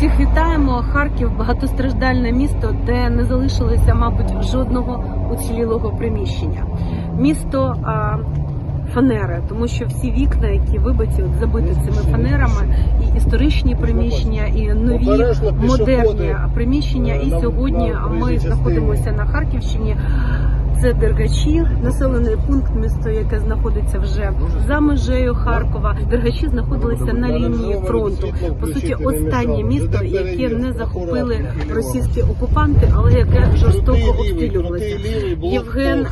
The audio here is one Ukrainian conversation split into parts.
Всіх вітаємо. Харків багатостраждальне місто, де не залишилося, мабуть, жодного уцілілого приміщення. Місто а, фанери, тому що всі вікна, які вибиті, от забиті цими фанерами, і історичні приміщення, і нові модерні приміщення. е, І сьогодні ми знаходимося на Харківщині. Це Дергачі, населений пункт, місто, яке знаходиться вже за межею Харкова. Дергачі знаходилися на лінії фронту. По суті, останнє місто, яке не захопили російські окупанти, але яке жорстоко обстрілювалося. Євген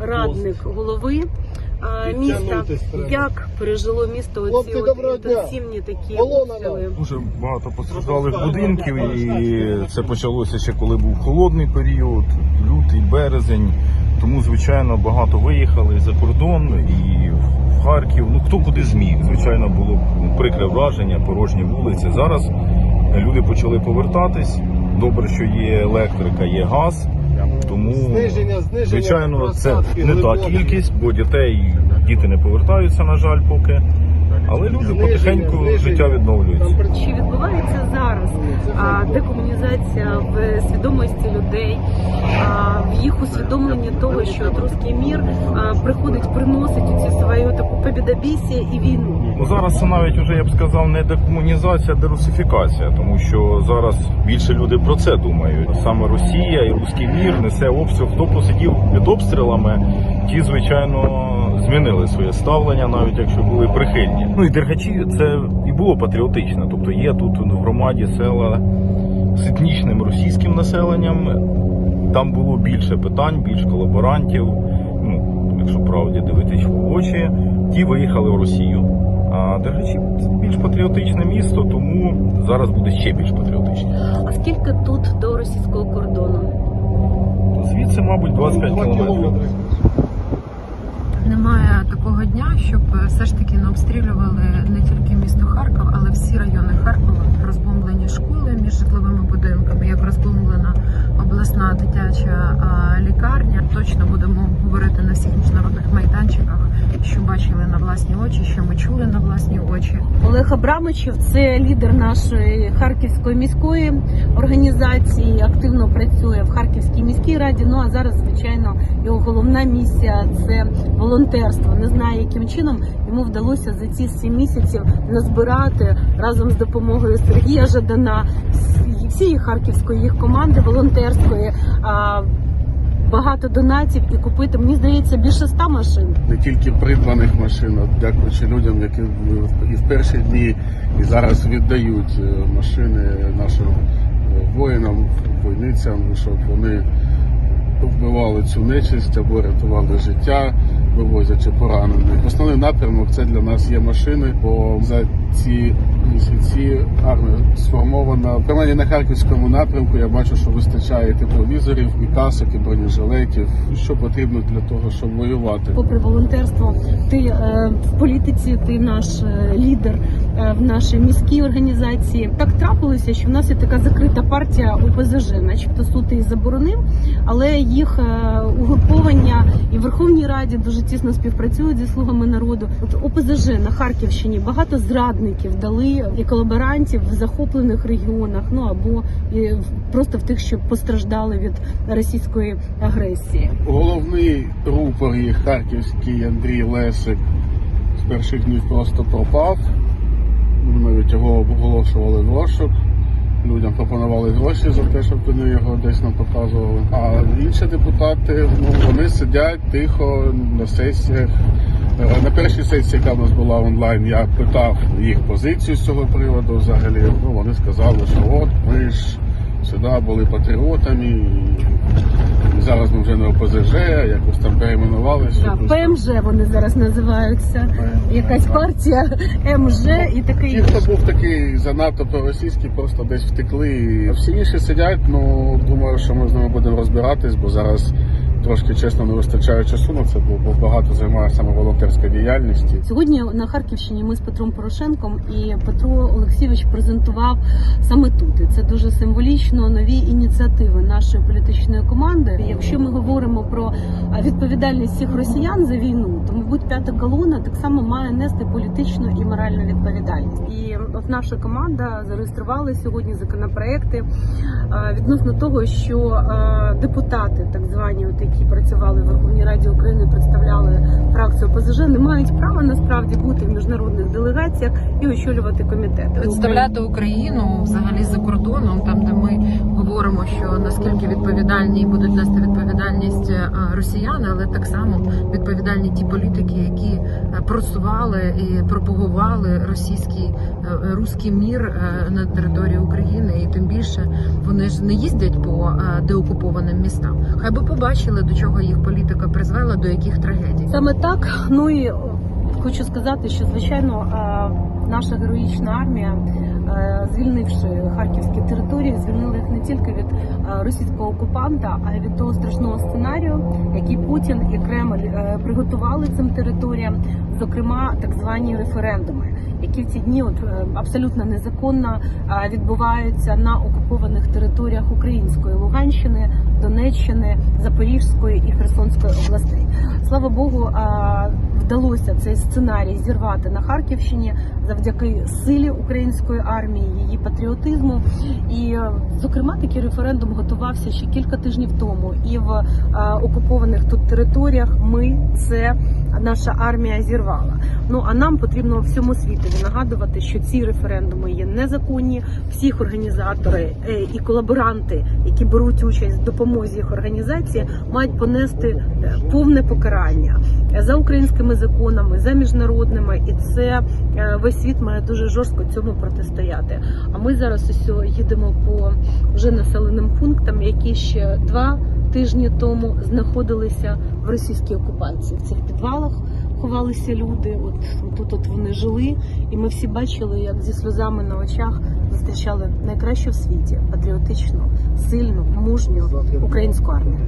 Радник, голови міста. Як пережило місто оці інтенсивні такі обстріли? Дуже багато постраждалих будинків, і це почалося ще коли був холодний період, лютий, березень. Тому, звичайно, багато виїхали за кордон і в Харків. Ну хто куди зміг. Звичайно, було прикре враження, порожні вулиці. Зараз люди почали повертатись. Добре, що є електрика, є газ. Тому Зниження, зниження звичайно, це не та кількість, бо дітей діти не повертаються, на жаль, поки. Але люди потихеньку життя відновлюється. Чи відбувається зараз а, декомунізація в свідомості людей, а, в їх усвідомленні того, що от русський мір а, приходить, приносить цю свою таку побідобісія і війну? Ну зараз це навіть уже я б сказав не декомунізація, а дерусифікація, тому що зараз більше люди про це думають. Саме Росія і руський мір несе обстріл. Хто посидів під обстрілами, ті звичайно змінили своє ставлення, навіть якщо були прихильні. Ну і дергачі це і було патріотично. Тобто є тут в громаді села з етнічним російським населенням. Там було більше питань, більш колаборантів. Ну, якщо правді дивитись в очі, ті виїхали в Росію. А Дергачі більш патріотичне місто, тому зараз буде ще більш патріотичне. А скільки тут до російського кордону? Звідси, мабуть, 25 Два кілометрів. Немає такого дня, щоб е, все ж таки не обстрілювали не тільки місто Харків, але всі райони Харкова. Розбомблені житловими будинками, як розбомблена обласна дитяча лікарня. Точно будемо говорити на всіх міжнародних майданчиках, що бачили на власні очі, що ми чули на власні очі. Олег Абрамичів це лідер нашої харківської міської організації. Активно працює в Харківській міській раді. Ну а зараз, звичайно, його головна місія це волонтерство. Не знаю, яким чином йому вдалося за ці сім місяців назбирати разом з допомогою Сергія Жадана всієї харківської їх команди волонтерської. а, Багато донатів і купити, мені здається, більше ста машин. не тільки придбаних машин, а дякуючи людям, які і в перші дні, і зараз віддають е, машини нашим е, воїнам, войницям, щоб вони вбивали цю нечисть або рятували життя, вивозячи поранених. Основний напрямок це для нас є машини, бо за ці місяці армія сформована. Принаймні на харківському напрямку я бачу, що вистачає тепловізорів, і касок, і бронежилетів, що потрібно для того, щоб воювати. попри волонтерство, ти е, в політиці, ти наш е, лідер е, в нашій міській організації. Так трапилося, що в нас є така закрита партія ОПЗЖ, начебто суд її заборонив, але їх е, угруповання і в Верховній Раді дуже тісно співпрацюють зі слугами народу. От ОПЗЖ на Харківщині багато зрадників дали і колаборантів в захоплених регіонах, ну або і просто в тих, що постраждали від російської агресії. Головний рупор їх харківський Андрій Лесик з перших днів просто пропав. Ми навіть його оголошували в розшук. Людям пропонували гроші за те, щоб вони його десь нам показували. А інші депутати ну, вони сидять тихо на сесіях. Е, На першій сесії, яка в нас була онлайн, я питав їх позицію з цього приводу взагалі. Ну, вони сказали, що от ми ж сюди були патріотами. І зараз ми вже не ОПЗЖ, якось там перейменувалися. Так, ПМЖ вони зараз називаються. Якась партія МЖ і такий. Ті, хто був такий занадто проросійський, просто десь втекли. Всі інші сидять. Ну думаю, що ми з ними будемо розбиратись, бо зараз трошки чесно не вистачає часу на це, бо бо багато займаю саме волонтерська діяльність. Сьогодні на Харківщині ми з Петром Порошенком і Петро Олексійович презентував саме тут. І це дуже символічно нові ініціативи нашої політичної команди. Якщо ми говоримо про відповідальність всіх росіян за війну, то мабуть п'ята колона так само має нести політичну і моральну відповідальність. І от наша команда зареєструвала сьогодні законопроекти відносно того, що депутати, так звані, от які працювали в Верховній Раді України, представляли фракцію ОПЗЖ, не мають права насправді бути в міжнародних делегаціях і очолювати комітети. Представляти Україну взагалі за кордоном, там де ми говоримо, що наскільки відповідальні будуть нести відповідальність е, росіяни, але так само відповідальні ті політики, які просували і пропагували російський е, руський мір е, на території України, і тим більше вони ж не їздять по е, деокупованим містам. Хай би побачили, до чого їх політика призвела, до яких трагедій. Саме так. Ну і хочу сказати, що звичайно наша героїчна армія, звільнивши харківські території, звільнили їх не тільки від е, російського окупанта, а й від того страшного сценарію, який Путін і Кремль е, приготували цим територіям, зокрема так звані референдуми, які в ці дні от е, абсолютно незаконно е, відбуваються на окупованих територіях Української Луганщини, Донеччини, Запорізької і Херсонської областей. Слава Богу, вдалося цей сценарій зірвати на Харківщині завдяки силі української армії, її патріотизму. І, е, зокрема, такий референдум готувався ще кілька тижнів тому. І в е, окупованих тут територіях ми це наша армія зірвала. Ну а нам потрібно всьому світові нагадувати, що ці референдуми є незаконні. Всіх організатори е, і колаборанти, які беруть участь в допомозі їх організації, мають понести е, повне покарання е, за українськими законами, за міжнародними, і це весь світ має дуже жорстко цьому протистояти. А ми зараз ось їдемо по вже населеним пунктам, які ще два тижні тому знаходилися в російській окупації. В цих підвалах ховалися люди. От тут от вони жили, і ми всі бачили, як зі сльозами на очах зустрічали найкращу в світі патріотичну, сильну, мужню українську армію.